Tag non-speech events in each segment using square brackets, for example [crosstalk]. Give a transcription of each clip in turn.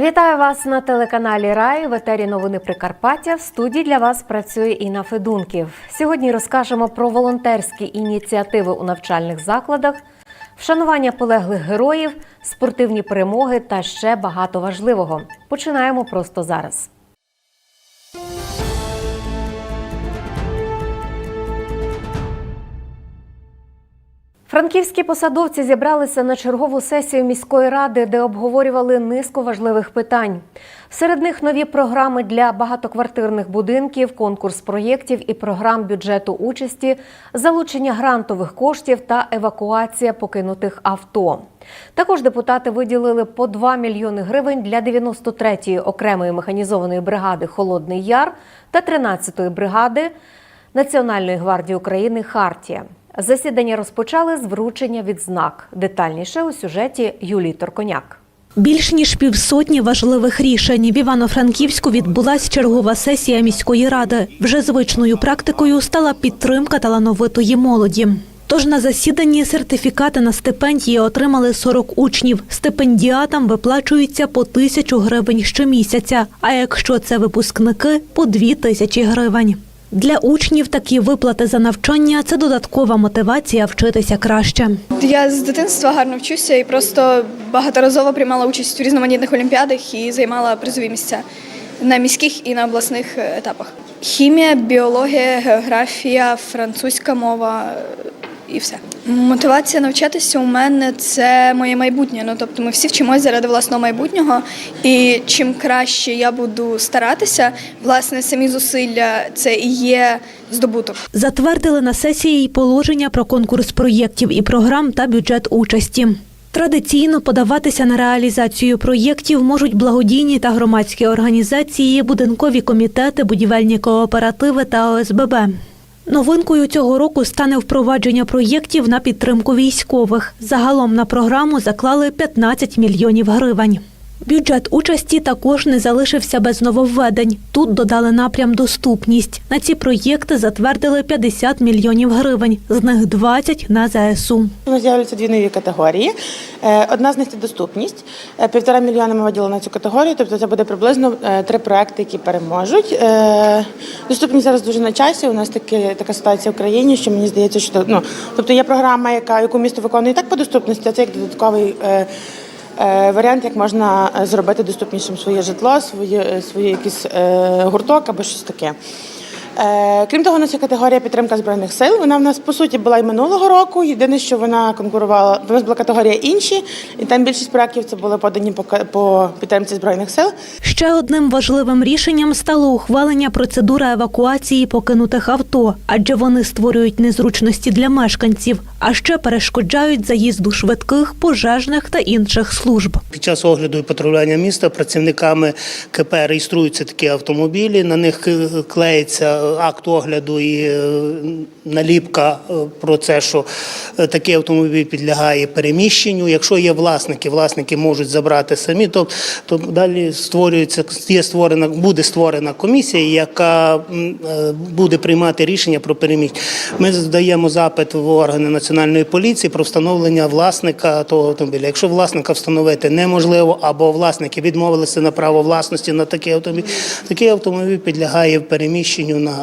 Вітаю вас на телеканалі Рай в етері новини Прикарпаття. В студії для вас працює Інна Федунків. Сьогодні розкажемо про волонтерські ініціативи у навчальних закладах, вшанування полеглих героїв, спортивні перемоги та ще багато важливого. Починаємо просто зараз. Франківські посадовці зібралися на чергову сесію міської ради, де обговорювали низку важливих питань. Серед них нові програми для багатоквартирних будинків, конкурс проєктів і програм бюджету участі, залучення грантових коштів та евакуація покинутих авто. Також депутати виділили по 2 мільйони гривень для 93-ї окремої механізованої бригади Холодний Яр та 13-ї бригади Національної гвардії України Хартія. Засідання розпочали з вручення відзнак. Детальніше у сюжеті Юлії Торконяк. Більш ніж півсотні важливих рішень в Івано-Франківську відбулась чергова сесія міської ради. Вже звичною практикою стала підтримка талановитої молоді. Тож на засіданні сертифікати на стипендії отримали 40 учнів. Стипендіатам виплачується по тисячу гривень щомісяця. А якщо це випускники, по дві тисячі гривень. Для учнів такі виплати за навчання це додаткова мотивація вчитися краще. Я з дитинства гарно вчуся і просто багаторазово приймала участь у різноманітних олімпіадах і займала призові місця на міських і на обласних е, етапах. Хімія, біологія, географія, французька мова і все. Мотивація навчатися у мене це моє майбутнє. Ну тобто ми всі вчимося заради власного майбутнього. І чим краще я буду старатися, власне, самі зусилля це і є здобуток. Затвердили на сесії й положення про конкурс проєктів і програм та бюджет участі. Традиційно подаватися на реалізацію проєктів можуть благодійні та громадські організації, будинкові комітети, будівельні кооперативи та ОСББ. Новинкою цього року стане впровадження проєктів на підтримку військових. Загалом на програму заклали 15 мільйонів гривень. Бюджет участі також не залишився без нововведень. Тут додали напрям доступність. На ці проєкти затвердили 50 мільйонів гривень, з них 20 на ЗСУ. З'являються дві нові категорії. Е, Одна з них це доступність. Е, Півтора мільйона ми виділили на цю категорію, тобто це буде приблизно е, три проекти, які переможуть. Доступність зараз дуже на часі. У нас таки, така ситуація в країні, що мені здається, що ну, тобто є програма, яка яку місто виконує так по доступності, а це як додатковий. Е, Варіант, як можна е, зробити доступнішим своє житло, своє, е, своє якийсь гурток або щось таке. Е, Крім того, у нас є категорія підтримка збройних сил. Вона в нас по суті була і минулого року. Єдине, що вона конкурувала. У нас була категорія інші, і там більшість проєктів це були подані по, по підтримці збройних сил. Ще одним важливим рішенням стало ухвалення процедури евакуації покинутих авто, адже вони створюють незручності для мешканців, а ще перешкоджають заїзду швидких, пожежних та інших служб. Під час огляду і патрулювання міста працівниками КП реєструються такі автомобілі. На них е, клеїться акт огляду і е, наліпка е, про це, що е, такий автомобіль підлягає переміщенню. Якщо є власники, власники можуть забрати самі. То, то далі створюється є створена, буде створена комісія, яка буде приймати рішення про переміщення. Ми здаємо запит в органи національної поліції про встановлення власника того автомобіля. Якщо власника встановити неможливо, або власники відмовилися на право власності на такий автомобіль, такий автомобіль підлягає переміщенню на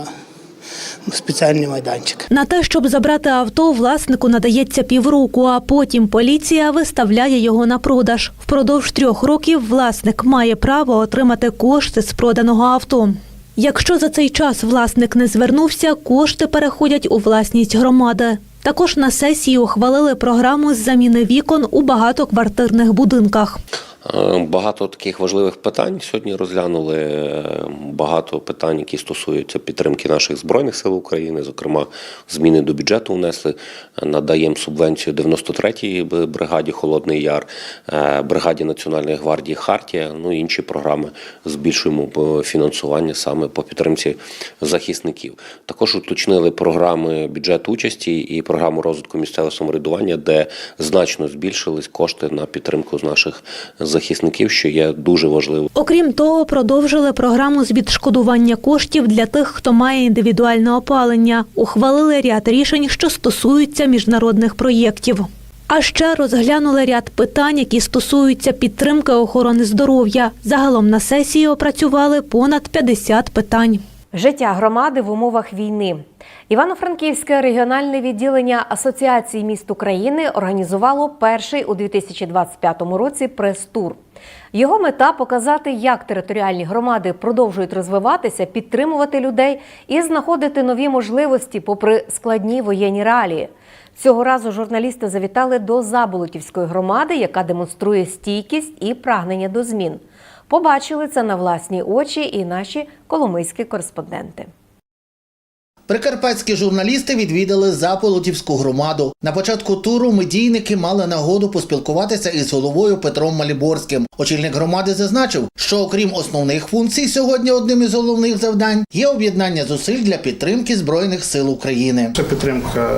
спеціальний майданчик. На те, щоб забрати авто, власнику надається півроку, а потім поліція виставляє його на продаж. Впродовж трьох років власник має право отримати кошти з проданого авто. Якщо за цей час власник не звернувся, кошти переходять у власність громади. Також на сесії ухвалили програму з заміни вікон у багатоквартирних будинках. Е, Багато таких важливих питань сьогодні розглянули. Е, Багато питань, які стосуються підтримки наших збройних сил України, зокрема, зміни до бюджету внесли. Е, Надаємо субвенцію 93-й бригаді Холодний Яр, бригаді Національної гвардії Хартія. Ну і інші програми збільшуємо фінансування саме по підтримці захисників. Також уточнили програми бюджету участі і програму розвитку місцевого самоврядування, де значно збільшились кошти на підтримку наших захисників, що є дуже важливо. Окрім того, продовжили програму з відшкодування коштів для тих, хто має індивідуальне опалення. Ухвалили ряд рішень, що стосуються міжнародних проєктів. А ще розглянули ряд питань, які стосуються підтримки охорони здоров'я. Загалом на сесії опрацювали понад 50 питань. Життя громади в умовах війни. Івано-Франківське регіональне відділення Асоціації міст України організувало перший у 2025 році прес-тур. Його мета показати, як територіальні громади продовжують розвиватися, підтримувати людей і знаходити нові можливості попри складні воєнні реалії. Цього разу журналісти завітали до Заболотівської громади, яка демонструє стійкість і прагнення до змін. Побачили це на власні очі і наші коломийські кореспонденти. Прикарпатські журналісти відвідали Заполотівську громаду. На початку туру медійники мали нагоду поспілкуватися із головою Петром Маліборським. Очільник громади зазначив, що окрім основних функцій, сьогодні одним із головних завдань є об'єднання зусиль для підтримки збройних сил України. Це підтримка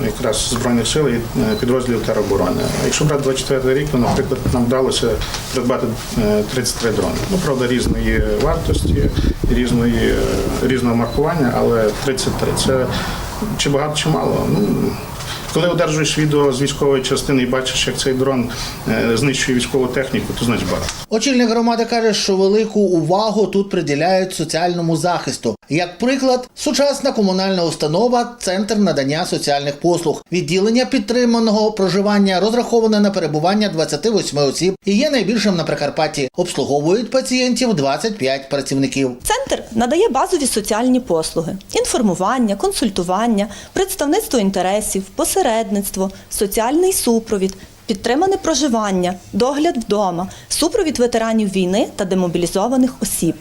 е, якраз збройних сил і е, підрозділів тероборони. Якщо брати 24 рік, то, наприклад, нам вдалося придбати е, 33 дрони. Ну правда, різної вартості, різної е, різного маркування, але 33 – це чи багато, чи мало. Ну коли одержуєш відео з військової частини і бачиш, як цей дрон е, знищує військову техніку, то значить багато. Очільник громади каже, що велику увагу тут приділяють соціальному захисту. Як приклад, сучасна комунальна установа Центр надання соціальних послуг. Відділення підтриманого проживання розраховане на перебування 28 осіб і є найбільшим на Прикарпатті. Обслуговують пацієнтів 25 працівників. Центр надає базові соціальні послуги: інформування, консультування, представництво інтересів, посередництво, соціальний супровід, підтримане проживання, догляд вдома, супровід ветеранів війни та демобілізованих осіб.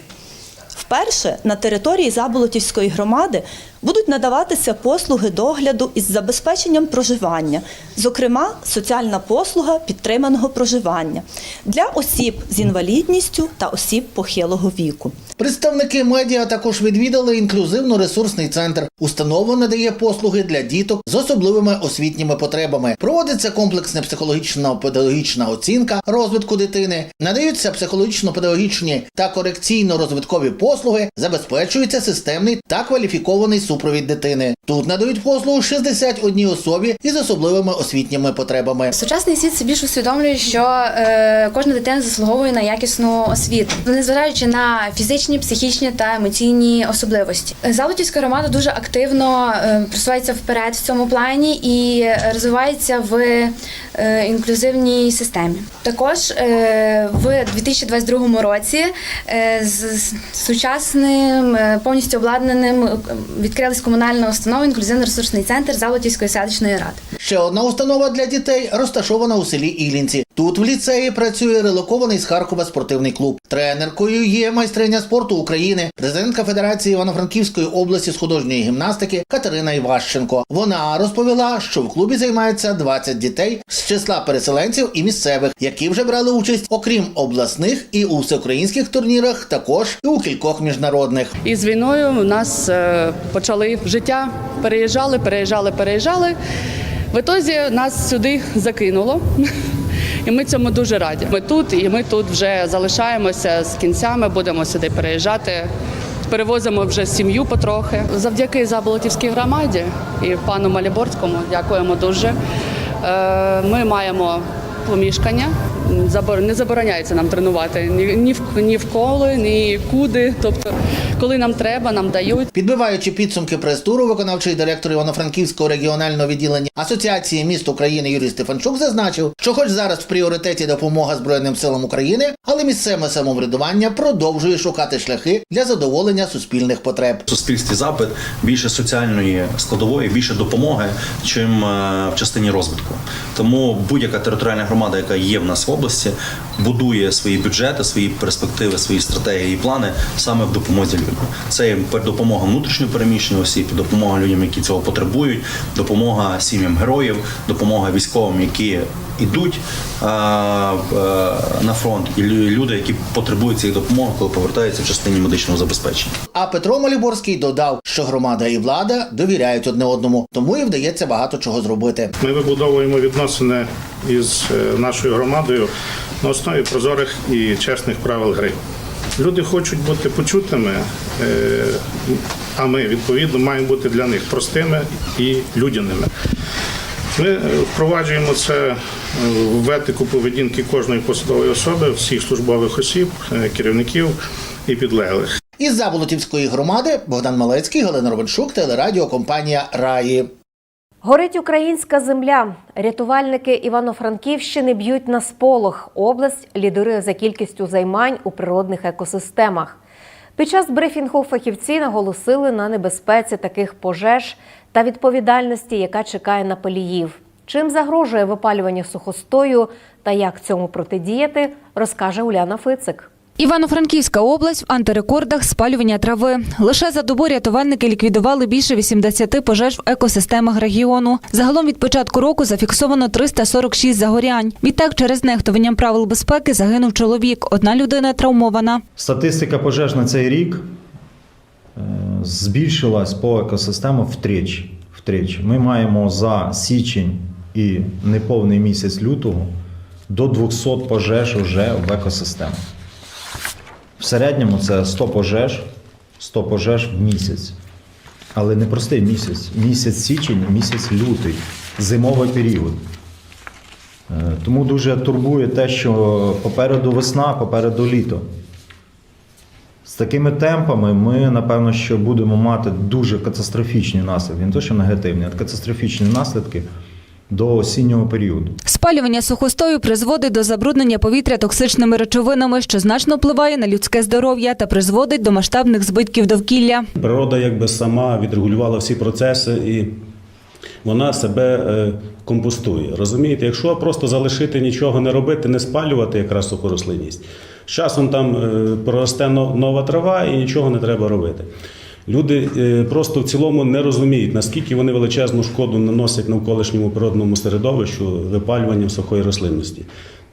Вперше на території Заболотівської громади будуть надаватися послуги догляду із забезпеченням проживання, зокрема, соціальна послуга підтриманого проживання для осіб з інвалідністю та осіб похилого віку. Представники медіа також відвідали інклюзивно-ресурсний центр. Установа надає послуги для діток з особливими освітніми потребами. Проводиться комплексна психологічно-педагогічна оцінка розвитку дитини, надаються психологічно-педагогічні та корекційно-розвиткові послуги, забезпечується системний та кваліфікований супровід дитини. Тут надають послугу 61 особі із особливими освітніми потребами. Сучасний світ все більш усвідомлює, що е, кожна дитина заслуговує на якісну освіту, незважаючи на фізичні, психічні та емоційні особливості. Залотівська громада дуже активно е, просувається вперед в цьому плані і розвивається в е, інклюзивній системі. Також в 2022 році з сучасним повністю обладнаним е, відкрилась комунальна установа інклюзивно-ресурсний центр Залотівської селищної ради. Ще одна установа для дітей розташована у селі Ілінці. Тут в ліцеї працює релокований з Харкова спортивний клуб. Тренеркою є майстриня спорту України, президентка Федерації Івано-Франківської області з художньої гімнастики Катерина Іващенко. Вона розповіла, що в клубі займається 20 дітей з числа переселенців і місцевих, які вже брали участь, окрім обласних і у всеукраїнських турнірах, також і у кількох міжнародних. І з війною у нас е, почали життя. Переїжджали, переїжджали, переїжджали. В ітозі нас сюди закинуло. І ми цьому дуже раді. Ми тут, і ми тут вже залишаємося з кінцями, будемо сюди переїжджати. Перевозимо вже сім'ю потрохи. Завдяки Заболотівській громаді і пану Маліборському дякуємо дуже. Е, Ми маємо помішкання. Забор- Не забороняється нам тренувати ні, ні, в, ні вколи, ні куди. Тобто, коли нам треба, нам дають. Підбиваючи підсумки прес-туру, виконавчий директор Івано-Франківського регіонального відділення Асоціації міст України Юрій Стефанчук зазначив, що хоч зараз в пріоритеті допомога Збройним силам України, але місцеве самоврядування продовжує шукати шляхи для задоволення суспільних потреб. В суспільстві запит більше соціальної складової, більше допомоги, чим е, в частині розвитку. Тому будь-яка територіальна громада, яка є в нас в області, будує свої бюджети, свої перспективи, свої стратегії і плани саме в допомозі людям. Це допомога внутрішньо переміщених осіб, допомога людям, які цього потребують, допомога сім'ям героїв, допомога військовим, які йдуть е, на фронт, і люди, які потребують цієї допомоги, коли повертаються в частині медичного забезпечення. А Петро Маліборський додав, що громада і влада довіряють одне одному, тому і вдається багато чого зробити. Ми вибудовуємо відносини із е, нашою громадою на основі прозорих і чесних правил гри. Люди хочуть бути почутими, е, а ми відповідно маємо бути для них простими і людяними. Ми е, впроваджуємо це е, в етику поведінки кожної посадової особи, всіх службових осіб, керівників і підлеглих. Із Заболотівської громади Богдан Малецький, Галина Робеншук, телерадіокомпанія Раї. Горить українська земля. Рятувальники Івано-Франківщини б'ють на сполох. Область лідирує за кількістю займань у природних екосистемах. Під час брифінгу фахівці наголосили на небезпеці таких пожеж та відповідальності, яка чекає на паліїв. Чим загрожує випалювання сухостою та як цьому протидіяти, розкаже Уляна Фицик. Івано-Франківська область в антирекордах спалювання трави. Лише за добу рятувальники ліквідували більше 80 пожеж в екосистемах регіону. Загалом від початку року зафіксовано 346 загорянь. Відтак, через нехтуванням правил безпеки загинув чоловік. Одна людина травмована. Статистика пожеж на цей рік е, збільшилась по екосистемам втричі. втричі. Ми маємо за січень і неповний місяць лютого до 200 пожеж вже в екосистемах. В середньому це 100 пожеж, 100 пожеж в місяць. Але не простий місяць. Місяць січень, місяць лютий, зимовий період. Е, Тому дуже турбує те, що попереду весна, попереду літо. З такими темпами ми, напевно, що будемо мати дуже катастрофічні наслідки. Не то, що негативні, а катастрофічні наслідки до осіннього періоду. Спалювання сухостою призводить до забруднення повітря токсичними речовинами, що значно впливає на людське здоров'я та призводить до масштабних збитків довкілля. Природа якби сама відрегулювала всі процеси і вона себе е, компостує. Розумієте, якщо просто залишити нічого не робити, не спалювати якраз суху рослинність, з часом там е, проросте нова трава і нічого не треба робити. Люди е, просто в цілому не розуміють, наскільки вони величезну шкоду наносять навколишньому природному середовищу випалюванням сухої рослинності.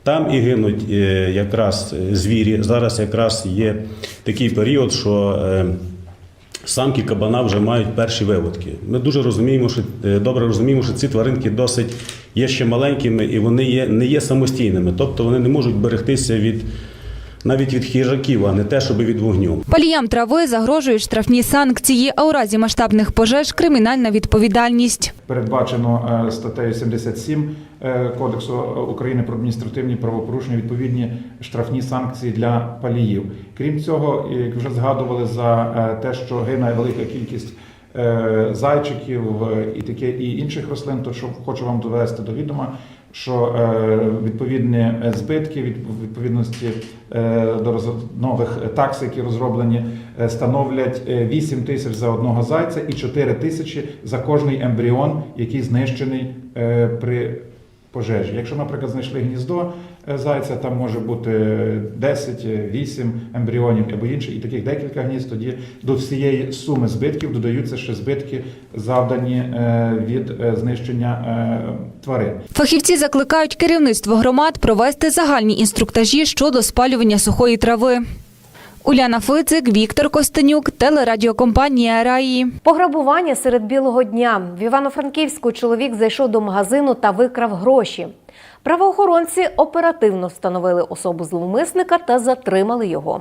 Там і гинуть е, якраз е, звірі. Зараз якраз є такий період, що самки кабана вже мають перші виводки. Ми дуже розуміємо, що добре розуміємо, що ці тваринки досить є ще маленькими і вони є, не є самостійними, тобто вони не можуть берегтися від навіть від хижаків, а не те, щоб від вогню. Паліям трави загрожують штрафні санкції, а у разі масштабних пожеж кримінальна відповідальність. Передбачено е, статтею 77 е, Кодексу України про адміністративні правопорушення відповідні штрафні санкції для паліїв. Крім цього, як вже згадували за е, те, що гине велика кількість зайчиків і таке і інших рослин, то що хочу вам довести до відома, що е, відповідні е, збитки від відповідності е, до нових такс, які розроблені, становлять е, 8 тисяч за одного зайця і 4 тисячі за кожний ембріон, який знищений при пожежі. Якщо, наприклад, знайшли гніздо зайця, там може бути 10, е, 8 ембріонів або інше, і таких декілька гнізд, тоді до всієї суми збитків додаються ще збитки, завдані е, від е, знищення е, тварин. Фахівці закликають керівництво громад провести загальні інструктажі щодо спалювання сухої трави. Уляна Фицик, Віктор Костенюк, телерадіокомпанія Раї. Пограбування серед білого дня в Івано-Франківську чоловік зайшов до магазину та викрав гроші. Правоохоронці оперативно встановили особу зловмисника та затримали його.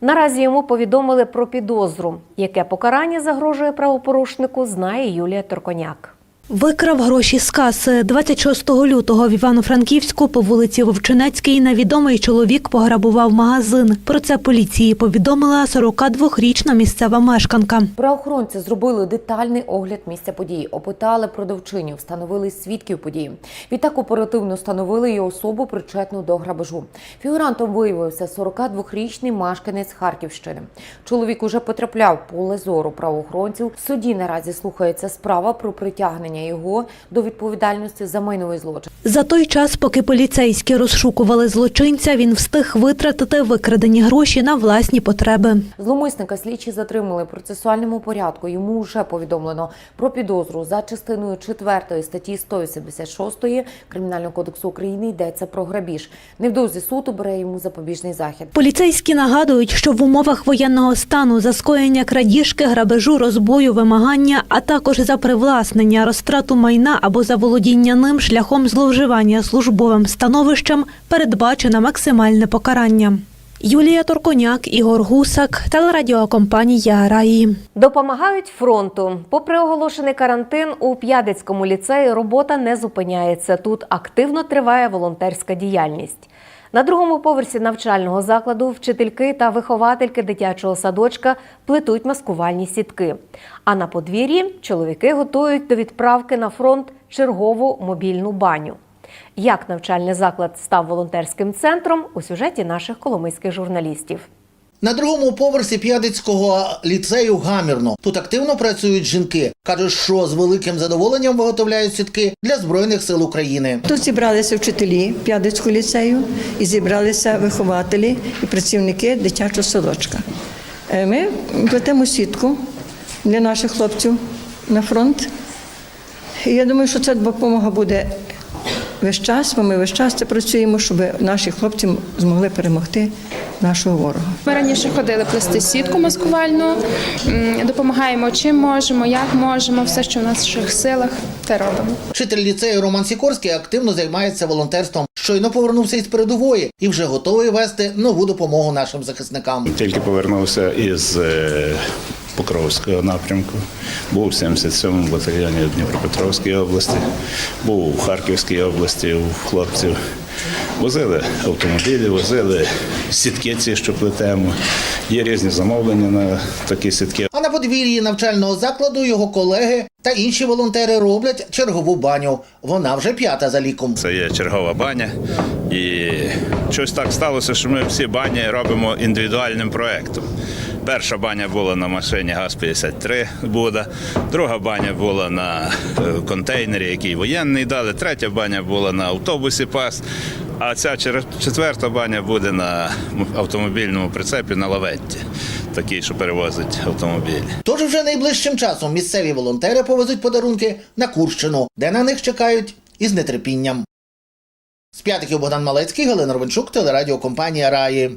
Наразі йому повідомили про підозру. Яке покарання загрожує правопорушнику, знає Юлія Торконяк. Викрав гроші з каси. 26 лютого в Івано-Франківську по вулиці Вовчинецькій невідомий чоловік пограбував магазин. Про це поліції повідомила 42-річна місцева мешканка. Правоохоронці зробили детальний огляд місця події, опитали продавчиню, встановили свідків події. Відтак оперативно встановили і особу причетну до грабежу. Фігурантом виявився 42-річний мешканець Харківщини. Чоловік уже потрапляв поле зору правоохоронців. В суді наразі слухається справа про притягнення його до відповідальності за майновий злочин. За той час, поки поліцейські розшукували злочинця, він встиг витратити викрадені гроші на власні потреби. Зловмисника слідчі затримали в процесуальному порядку. Йому вже повідомлено про підозру за частиною 4 статті 186 Кримінального кодексу України йдеться про грабіж. Невдовзі суд обере йому запобіжний захід. Поліцейські нагадують, що в умовах воєнного стану за скоєння крадіжки, грабежу, розбою, вимагання, а також за привласнення, розтрату майна або за володіння ним шляхом зловживання службовим становищем передбачено максимальне покарання. Юлія Торконяк, Ігор Гусак, телерадіокомпанія Раї. Допомагають фронту. Попри оголошений карантин, у П'ядицькому ліцеї робота не зупиняється. Тут активно триває волонтерська діяльність. На другому поверсі навчального закладу вчительки та виховательки дитячого садочка плетуть маскувальні сітки. А на подвір'ї чоловіки готують до відправки на фронт чергову мобільну баню. Як навчальний заклад став волонтерським центром у сюжеті наших коломийських журналістів. На другому поверсі П'ядицького ліцею гамірно. Тут активно працюють жінки. кажуть, що з великим задоволенням виготовляють сітки для збройних сил України. Тут зібралися вчителі П'ядицького ліцею і зібралися вихователі і працівники дитячого садочка. Е, Ми плетемо сітку для наших хлопців на фронт. І я думаю, що ця допомога буде весь час, бо ми весь час це працюємо, щоб наші хлопці змогли перемогти нашого ворога. Ми раніше ходили плести сітку маскувальну, допомагаємо чим можемо, як можемо, все, що в наших силах, те робимо. Вчитель ліцею Роман Сікорський активно займається волонтерством. Щойно повернувся із передової і вже готовий вести нову допомогу нашим захисникам. Тільки повернувся із е, Покровського напрямку. Був у 77-му батальйоні в Дніпропетровській області, був у Харківській області у хлопців. Возили автомобілі, возили сітки ці, що плетемо. Є різні замовлення на такі сітки. А на подвір'ї навчального закладу його колеги та інші волонтери роблять чергову баню. Вона вже п'ята за ліком. Це є чергова баня. І щось так сталося, що ми всі бані робимо індивідуальним проєктом. Перша баня була на машині ГАЗ-53 Буда, друга баня була на е, контейнері, який воєнний дали, третя баня була на автобусі ПАС, а ця четверта баня буде на автомобільному прицепі на лаветті, такий, що перевозить автомобілі. Тож вже найближчим часом місцеві волонтери повезуть подарунки на Курщину, де на них чекають із нетерпінням. З п'ятиків Богдан Малецький, Галина Ровенчук, телерадіокомпанія Раї.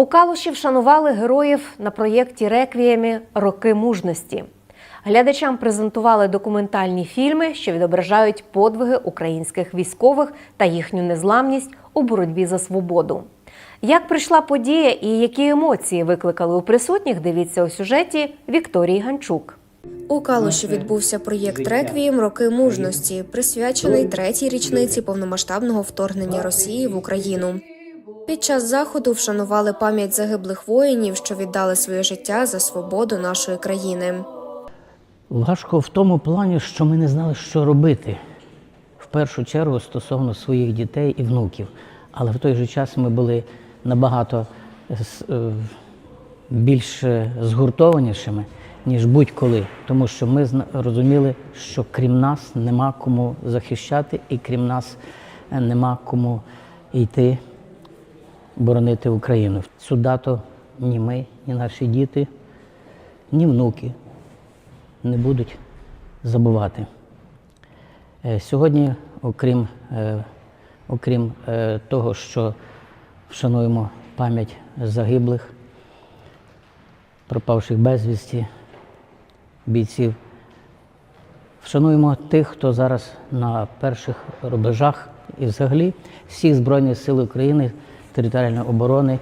У Калуші вшанували героїв на проєкті Реквіємі Роки мужності. Глядачам презентували документальні фільми, що відображають подвиги українських військових та їхню незламність у боротьбі за свободу. Як прийшла подія і які емоції викликали у присутніх, дивіться у сюжеті Вікторії Ганчук. У Калуші відбувся проєкт Реквієм Роки мужності, присвячений третій річниці повномасштабного вторгнення Росії в Україну. Під час заходу вшанували пам'ять загиблих воїнів, що віддали своє життя за свободу нашої країни. Важко в тому плані, що ми не знали, що робити. В першу чергу стосовно своїх дітей і внуків. Але в той же час ми були набагато е, більш е, згуртованішими, ніж будь-коли. Тому що ми розуміли, що крім нас нема кому захищати, і крім нас е, нема кому йти боронити Україну. Цю дату ні ми, ні наші діти, ні внуки не будуть забувати. Е, Сьогодні, окрім, е, окрім е, того, що вшануємо пам'ять загиблих, пропавших безвісті, бійців, вшануємо тих, хто зараз на перших рубежах і взагалі всіх Збройних сил України, територіальної оборони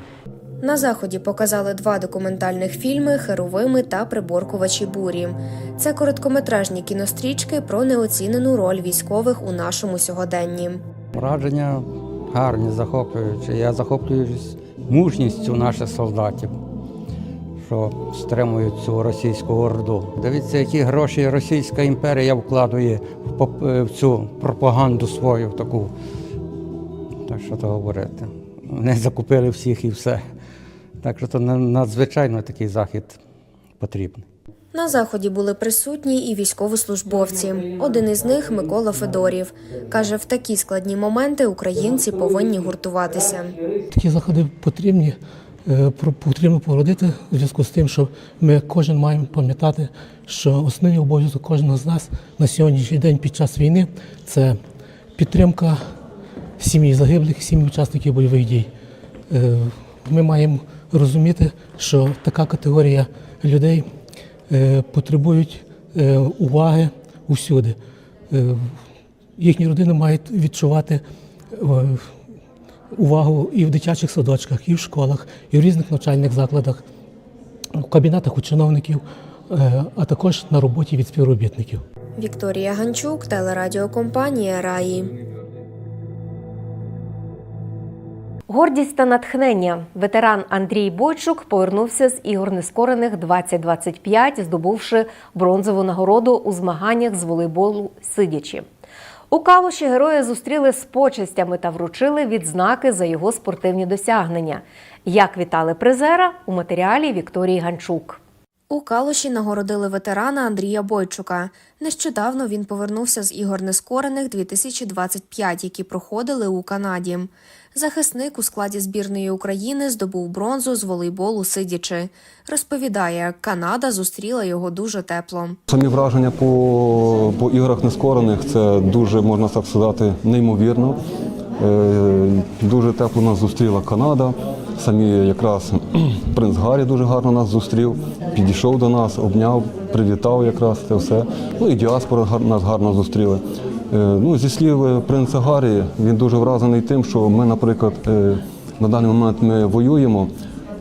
На заході показали два документальних фільми Херовими та Приборкувачі бурі. Це короткометражні кінострічки про неоцінену роль військових у нашому сьогоденні. Враження гарні, захоплюючі. Я захоплююсь мужністю наших солдатів, що стримують цю російську орду. Дивіться, які гроші Російська імперія вкладує в е, цю пропаганду свою таку. Так що то говорити. Вони закупили всіх і все. Так що то на- надзвичайно такий захід потрібний. На заході були присутні і військовослужбовці. Один із них Микола Федорів каже: в такі складні моменти українці повинні гуртуватися. Такі заходи потрібні, е, про- потрібно породити у зв'язку з тим, що ми кожен маємо пам'ятати, що основний обов'язок кожного з нас на сьогоднішній день під час війни це підтримка сім'ї загиблих, сім'ї учасників бойових дій. Е, Ми маємо розуміти, що така категорія людей е, потребують е, уваги усюди. Їхні родини мають відчувати увагу і в дитячих садочках, і в школах, і в різних навчальних закладах, в кабінетах у чиновників, а також на роботі від співробітників. Вікторія Ганчук, телерадіокомпанія Раї. Гордість та натхнення. Ветеран Андрій Бойчук повернувся з ігор нескорених 2025, здобувши бронзову нагороду у змаганнях з волейболу сидячи. У Калуші героя зустріли з почестями та вручили відзнаки за його спортивні досягнення. Як вітали призера у матеріалі Вікторії Ганчук. У Калуші нагородили ветерана Андрія Бойчука. Нещодавно він повернувся з ігор нескорених 2025, які проходили у Канаді. Захисник у складі збірної України здобув бронзу з волейболу сидячи. Розповідає, Канада зустріла його дуже тепло. Самі враження по, по іграх нескорених це дуже, можна так сказати, неймовірно. Е, дуже тепло нас зустріла Канада. Самі якраз [clears throat] принц Гаррі дуже гарно нас зустрів, підійшов до нас, обняв, привітав якраз це все. Ну і діаспора нас гарно зустріли. Е, ну, зі слів е, принца Гаррі, він дуже вражений тим, що ми, наприклад, е, на даний момент ми воюємо.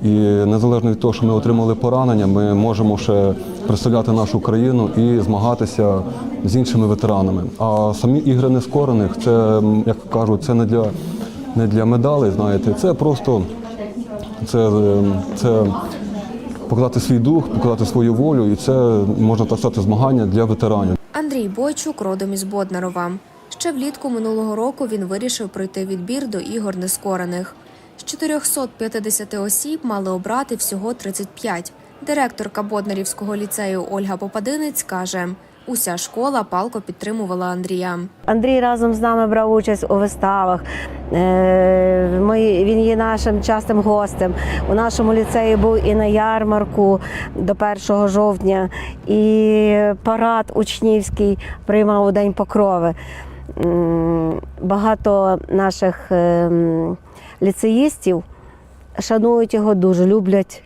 І незалежно від того, що ми отримали поранення, ми можемо ще представляти нашу країну і змагатися з іншими ветеранами. А самі ігри нескорених, це, як кажуть, це не для, не для медалей, знаєте, це просто це, е, це показати свій дух, показати свою волю, і це можна так сказати змагання для ветеранів. Андрій Бойчук родом із Боднарова. Ще влітку минулого року він вирішив пройти відбір до ігор нескорених. З 450 осіб мали обрати всього 35. Директорка Боднарівського ліцею Ольга Попадинець каже, уся школа палко підтримувала Андрія. Андрій разом з нами брав участь у виставах. Е, Ми, він є нашим частим гостем. У нашому ліцеї був і на ярмарку до 1 жовтня, і парад учнівський приймав у День Покрови. Багато наших ем, ліцеїстів шанують його, дуже люблять.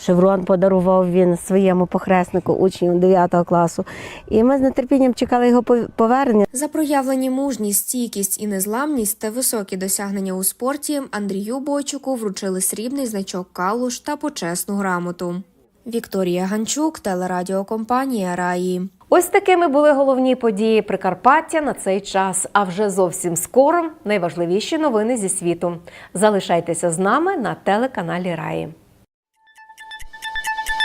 Шеврон подарував він своєму похреснику учнів 9 класу. І ми з нетерпінням чекали його повернення. За проявлені мужність, стійкість і незламність та високі досягнення у спорті Андрію Бойчуку вручили срібний значок Калуш та почесну грамоту. Вікторія Ганчук, телерадіокомпанія Раї. Ось такими були головні події Прикарпаття на цей час. А вже зовсім скоро найважливіші новини зі світу. Залишайтеся з нами на телеканалі Раї.